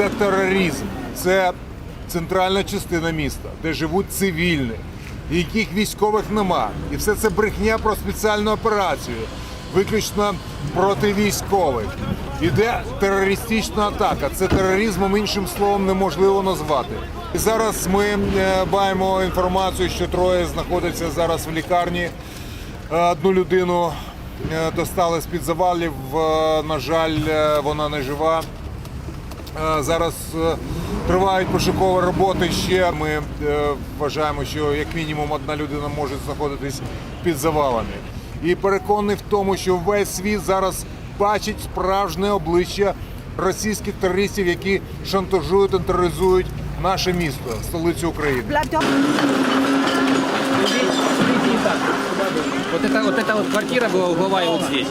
це тероризм, це центральна частина міста, де живуть цивільні, яких військових нема. І все це брехня про спеціальну операцію, виключно проти військових. Іде терористична атака. Це тероризмом іншим словом неможливо назвати. І зараз ми е, маємо інформацію, що троє знаходяться зараз в лікарні. Е, Одну людину е, достали з-під завалів. е, На жаль, вона не жива. Е, Зараз е, тривають пошукові роботи. Ще ми е, вважаємо, що як мінімум одна людина може знаходитись під завалами. І переконаний в тому, що весь світ зараз бачить справжнє обличчя російських терористів, які шантажують і тероризують наше місто, столицю України. Bleibt doch. Вот это вот эта вот квартира была угловая вот здесь.